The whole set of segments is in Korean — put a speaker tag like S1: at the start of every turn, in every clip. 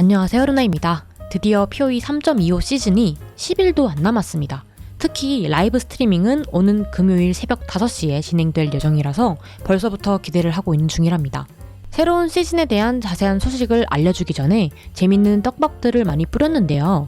S1: 안녕하세요 루나입니다. 드디어 POE 3.25 시즌이 10일도 안 남았습니다. 특히 라이브 스트리밍은 오는 금요일 새벽 5시에 진행될 예정이라서 벌써부터 기대를 하고 있는 중이랍니다. 새로운 시즌에 대한 자세한 소식을 알려주기 전에 재밌는 떡밥들을 많이 뿌렸는데요.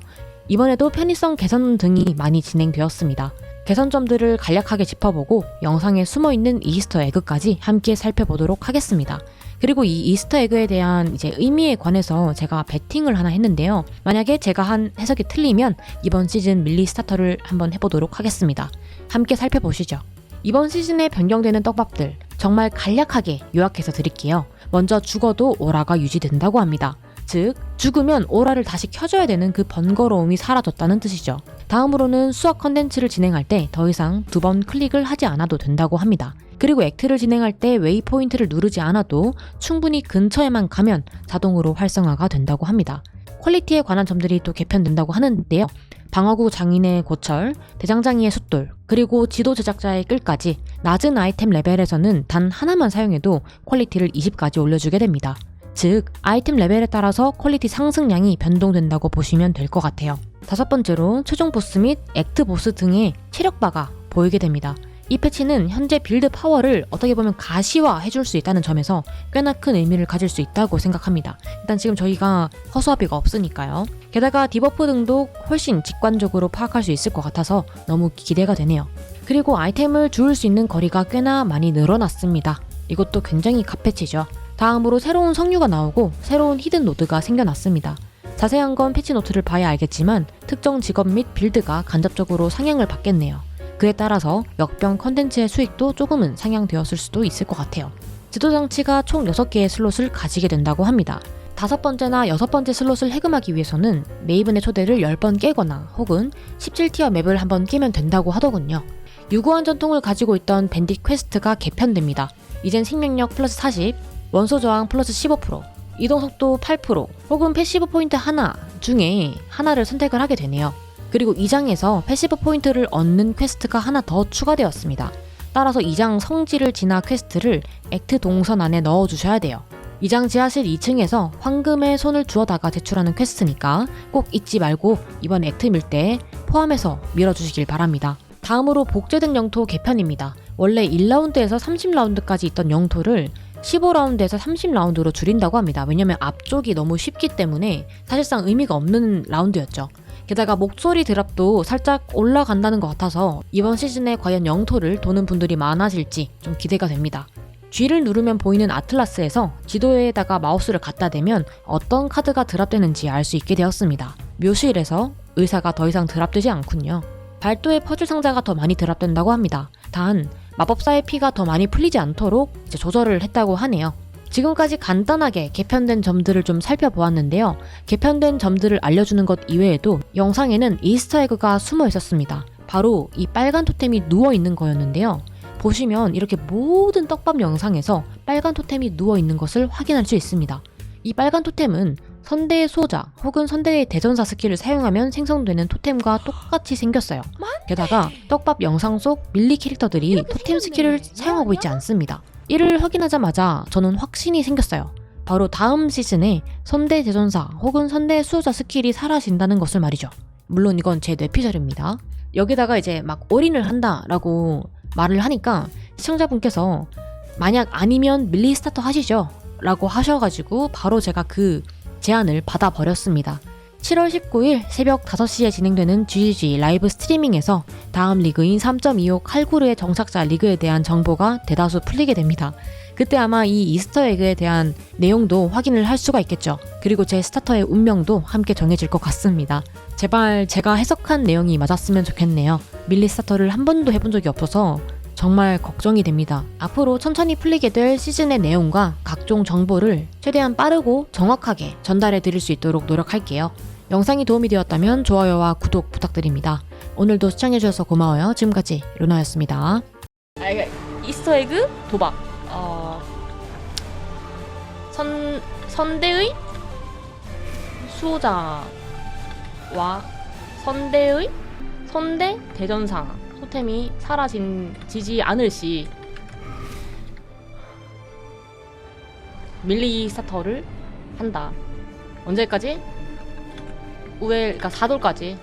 S1: 이번에도 편의성 개선 등이 많이 진행되었습니다. 개선점들을 간략하게 짚어보고 영상에 숨어있는 이스터 에그까지 함께 살펴보도록 하겠습니다. 그리고 이 이스터 에그에 대한 이제 의미에 관해서 제가 베팅을 하나 했는데요. 만약에 제가 한 해석이 틀리면 이번 시즌 밀리 스타터를 한번 해보도록 하겠습니다. 함께 살펴보시죠. 이번 시즌에 변경되는 떡밥들 정말 간략하게 요약해서 드릴게요. 먼저 죽어도 오라가 유지된다고 합니다. 즉, 죽으면 오라를 다시 켜줘야 되는 그 번거로움이 사라졌다는 뜻이죠. 다음으로는 수학 컨텐츠를 진행할 때 더 이상 두 번 클릭을 하지 않아도 된다고 합니다. 그리고 액트를 진행할 때 웨이포인트를 누르지 않아도 충분히 근처에만 가면 자동으로 활성화가 된다고 합니다. 퀄리티에 관한 점들이 또 개편된다고 하는데요. 방어구 장인의 고철, 대장장이의 숫돌, 그리고 지도 제작자의 끌까지 낮은 아이템 레벨에서는 단 하나만 사용해도 퀄리티를 20까지 올려주게 됩니다. 즉, 아이템 레벨에 따라서 퀄리티 상승량이 변동된다고 보시면 될 것 같아요. 다섯 번째로 최종 보스 및 액트 보스 등의 체력 바가 보이게 됩니다. 이 패치는 현재 빌드 파워를 어떻게 보면 가시화 해줄 수 있다는 점에서 꽤나 큰 의미를 가질 수 있다고 생각합니다. 일단 지금 저희가 허수아비가 없으니까요. 게다가 디버프 등도 훨씬 직관적으로 파악할 수 있을 것 같아서 너무 기대가 되네요. 그리고 아이템을 주울 수 있는 거리가 꽤나 많이 늘어났습니다. 이것도 굉장히 값패치죠. 다음으로 새로운 성류가 나오고 새로운 히든 노드가 생겨났습니다. 자세한 건 패치 노트를 봐야 알겠지만 특정 직업 및 빌드가 간접적으로 상향을 받겠네요. 그에 따라서 역병 컨텐츠의 수익도 조금은 상향되었을 수도 있을 것 같아요. 지도 장치가 총 6개의 슬롯을 가지게 된다고 합니다. 다섯 번째나 여섯 번째 슬롯을 해금하기 위해서는 메이븐의 초대를 10번 깨거나 혹은 17티어 맵을 한번 깨면 된다고 하더군요. 유구한 전통을 가지고 있던 밴딧 퀘스트가 개편됩니다. 이젠 생명력 플러스 40, 원소 저항 플러스 15%, 이동속도 8% 혹은 패시브 포인트 하나 중에 하나를 선택을 하게 되네요. 그리고 2장에서 패시브 포인트를 얻는 퀘스트가 하나 더 추가되었습니다. 따라서 2장 성지를 지나 퀘스트를 액트 동선 안에 넣어주셔야 돼요. 2장 지하실 2층에서 황금의 손을 주워다가 제출하는 퀘스트니까 꼭 잊지 말고 이번 액트 밀 때 포함해서 밀어주시길 바랍니다. 다음으로 복제된 영토 개편입니다. 원래 1라운드에서 30라운드까지 있던 영토를 15라운드에서 30라운드로 줄인다고 합니다. 왜냐면 앞쪽이 너무 쉽기 때문에 사실상 의미가 없는 라운드였죠. 게다가 목소리 드랍도 살짝 올라간다는 것 같아서 이번 시즌에 과연 영토를 도는 분들이 많아질지 좀 기대가 됩니다. G를 누르면 보이는 아틀라스에서 지도에다가 마우스를 갖다 대면 어떤 카드가 드랍되는지 알 수 있게 되었습니다. 묘실에서 의사가 더 이상 드랍되지 않군요. 발도의 퍼즐 상자가 더 많이 드랍된다고 합니다. 단 마법사의 피가 더 많이 풀리지 않도록 이제 조절을 했다고 하네요. 지금까지 간단하게 개편된 점들을 좀 살펴보았는데요. 개편된 점들을 알려주는 것 이외에도 영상에는 이스터에그가 숨어 있었습니다. 바로 이 빨간 토템이 누워 있는 거였는데요. 보시면 이렇게 모든 떡밥 영상에서 빨간 토템이 누워 있는 것을 확인할 수 있습니다. 이 빨간 토템은 선대의 수호자 혹은 선대의 대전사 스킬을 사용하면 생성되는 토템과 똑같이 생겼어요. 게다가 떡밥 영상 속 밀리 캐릭터들이 토템 스킬을 사용하고 있지 않습니다. 이를 확인하자마자 저는 확신이 생겼어요. 바로 다음 시즌에 선대 대전사 혹은 선대 수호자 스킬이 사라진다는 것을 말이죠. 물론 이건 제 뇌피셜입니다. 여기다가 이제 막 올인을 한다라고 말을 하니까 시청자분께서 만약 아니면 밀리 스타터 하시죠? 라고 하셔가지고 바로 제가 그 제안을 받아버렸습니다. 7월 19일 새벽 5시에 진행되는 GGG 라이브 스트리밍에서 다음 리그인 3.25 칼구르의 정착자 리그에 대한 정보가 대다수 풀리게 됩니다. 그때 아마 이 이스터 에그에 대한 내용도 확인을 할 수가 있겠죠. 그리고 제 스타터의 운명도 함께 정해질 것 같습니다. 제발 제가 해석한 내용이 맞았으면 좋겠네요. 밀리 스타터를 한 번도 해본 적이 없어서 정말 걱정이 됩니다. 앞으로 천천히 풀리게 될 시즌의 내용과 각종 정보를 최대한 빠르고 정확하게 전달해 드릴 수 있도록 노력할게요. 영상이 도움이 되었다면 좋아요와 구독 부탁드립니다. 오늘도 시청해주셔서 고마워요. 지금까지 루나였습니다. 아, 이거 이스터 에그 도박. 어, 선, 선대의 수호자와 선대의 선대 대전사 토템이 사라지지 않을 시 밀리 스타터를 한다.
S2: 언제까지? 우엘 그러니까 4돌까지